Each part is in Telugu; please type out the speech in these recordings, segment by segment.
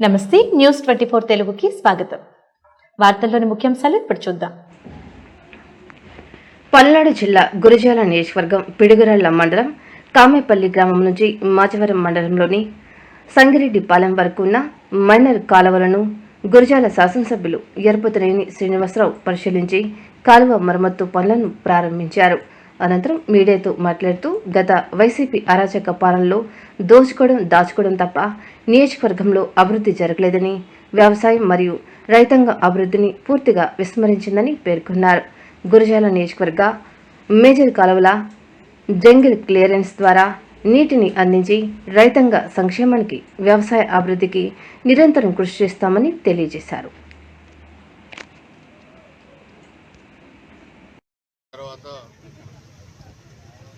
నమస్తే న్యూస్ ట్వంటీ ఫోర్ తెలుగుకి స్వాగతం. వార్తల్లోని ముఖ్యాంశాలు ఇప్పుడు చూద్దాం. పల్నాడు జిల్లా గురజాల నియోజకవర్గం పిడుగురాళ్ళ మండలం కామేపల్లి గ్రామం నుంచి మాచవరం మండలంలోని సంగిరెడ్డిపాలెం వరకు ఉన్న మైనర్ కాలువలను గురజాల శాసనసభ్యులు ఎర్బతునేని శ్రీనివాసరావు పరిశీలించి కాలువ మరమ్మత్తు పనులను ప్రారంభించారు. అనంతరం మీడియాతో మాట్లాడుతూ గత వైసీపీ అరాచక పాలనలో దోచుకోవడం దాచుకోవడం తప్ప నియోజకవర్గంలో అభివృద్ధి జరగలేదని వ్యవసాయం మరియు రైతాంగ అభివృద్ధిని పూర్తిగా విస్మరించిందని పేర్కొన్నారు. గురజాల నియోజకవర్గ మేజర్ కాలువల జంగిల్ క్లియరెన్స్ ద్వారా నీటిని అందించి రైతాంగ సంక్షేమానికి వ్యవసాయ అభివృద్ధికి నిరంతరం కృషి చేస్తామని తెలియజేశారు.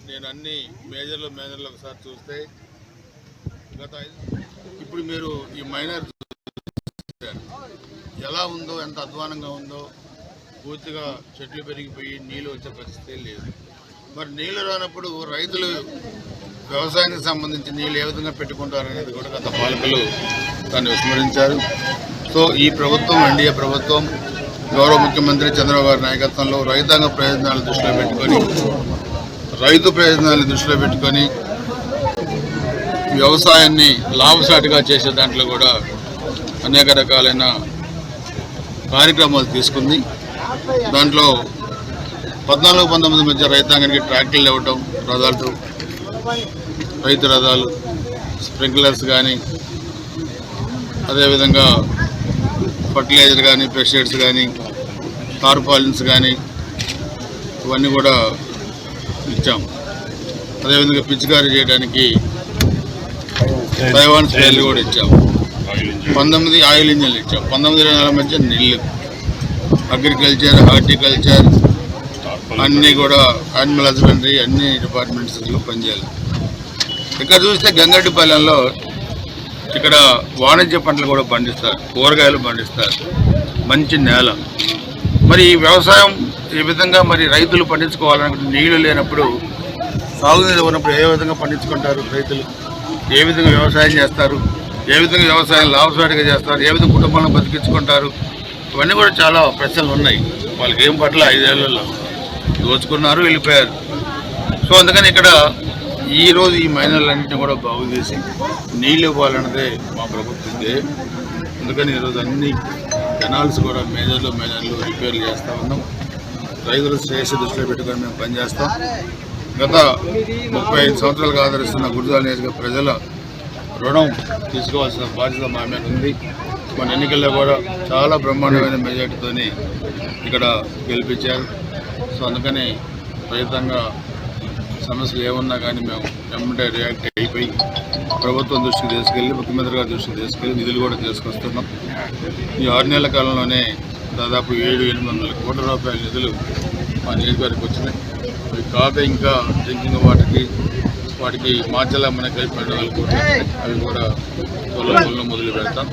నేను అన్ని మేజర్లు మేజర్లు ఒకసారి చూస్తే గత ఇప్పుడు మీరు ఈ మైనర్ ఎలా ఉందో ఎంత అధ్వానంగా ఉందో పూర్తిగా చెట్లు పెరిగిపోయి నీళ్ళు వచ్చే పరిస్థితి లేదు. మరి నీళ్ళు రానప్పుడు రైతులు వ్యవసాయానికి సంబంధించి నీళ్ళు ఏ విధంగా పెట్టుకుంటారనేది కూడా గత పాలకులు దాన్ని విస్మరించారు. సో ఈ ప్రభుత్వం ఎన్డీఏ ప్రభుత్వం గౌరవ ముఖ్యమంత్రి చంద్రబాబు గారి నాయకత్వంలో రైతాంగ ప్రయోజనాలు దృష్టిలో పెట్టుకొని రైతు ప్రయోజనాలను దృష్టిలో పెట్టుకొని వ్యవసాయాన్ని లాభసాటిగా చేసే దాంట్లో కూడా అనేక రకాలైన కార్యక్రమాలు తీసుకుంది. దాంట్లో పద్నాలుగు పంతొమ్మిది మధ్య రైతాంగానికి ట్రాక్టర్లు ఇవ్వటం రథాలు రైతు రథాలు స్ప్రింక్లర్స్ కానీ అదేవిధంగా ఫర్టిలైజర్ కానీ పెస్టిసైడ్స్ కానీ టార్పాలిన్స్ కానీ ఇవన్నీ కూడా ఇచ్చాం అదేవిధంగా పిచికారీ చేయడానికి తైవాన్ స్ప్రేలు కూడా ఇచ్చాం పంతొమ్మిది ఆయిల్ ఇంజన్లు ఇచ్చాం పంతొమ్మిది ఇరవై నెలల మధ్య నీళ్ళు అగ్రికల్చర్ హార్టికల్చర్ అన్నీ కూడా యానిమల్ హస్బెండరీ అన్ని డిపార్ట్మెంట్స్లో పనిచేయాలి. ఇక్కడ చూస్తే గంగడ్డిపాలెంలో ఇక్కడ వాణిజ్య పంటలు కూడా పండిస్తారు. కూరగాయలు పండిస్తారు. మంచి నేల. మరి ఈ వ్యవసాయం ఈ విధంగా మరి రైతులు పండించుకోవాలనుకుంటే నీళ్ళు లేనప్పుడు సాగునీరు ఉన్నప్పుడు ఏ విధంగా పండించుకుంటారు రైతులు? ఏ విధంగా వ్యవసాయం చేస్తారు? ఏ విధంగా వ్యవసాయం లాభసాటిగా చేస్తారు? ఏ విధంగా కుటుంబాలను బతికించుకుంటారు? ఇవన్నీ కూడా చాలా ప్రశ్నలు ఉన్నాయి. వాళ్ళకి ఏం పట్ల ఐదేళ్ళలో? దోచుకున్నారు వెళ్ళిపోయారు. సో అందుకని ఇక్కడ ఈ ఈ మైనర్లన్నింటినీ కూడా బాగు చేసి నీళ్ళు ఇవ్వాలన్నదే మా ప్రభుత్వందే అందుకని ఈరోజు అన్ని కెనాల్స్ కూడా మేజర్లు మేజర్లు రిపేర్లు చేస్తూ ఉన్నాం. రైతుల శ్రేయస్సు దృష్టిలో పెట్టుకొని మేము పనిచేస్తాం. గత ముప్పై ఐదు సంవత్సరాలుగా ఆదరిస్తున్న గురుజాల నియోజక ప్రజల రుణం తీసుకోవాల్సిన బాధ్యత మా మీద ఉంది. మన ఎన్నికల్లో కూడా చాలా బ్రహ్మాండమైన మెజార్టీతో ఇక్కడ గెలిపించారు. సో అందుకని రైతంగా సమస్యలు ఏమున్నా కానీ మేము వెంబడే రియాక్ట్ అయిపోయి ప్రభుత్వం దృష్టికి తీసుకెళ్ళి ముఖ్యమంత్రి గారి దృష్టికి తీసుకెళ్ళి నిధులు కూడా తీసుకొస్తున్నాం. ఈ ఆరు నెలల కాలంలోనే దాదాపు ఏడు ఎనిమిది వందల కోట్ల రూపాయల నిధులు మా నియోజకవర్గకు వచ్చినాయి. అవి కాక ఇంకా డ్రింకింగ్ వాటర్కి వాటికి మార్చలా మనకి పన్నెండు వేల కోట్లు అవి కూడా త్వరలో మొదలు పెడతాం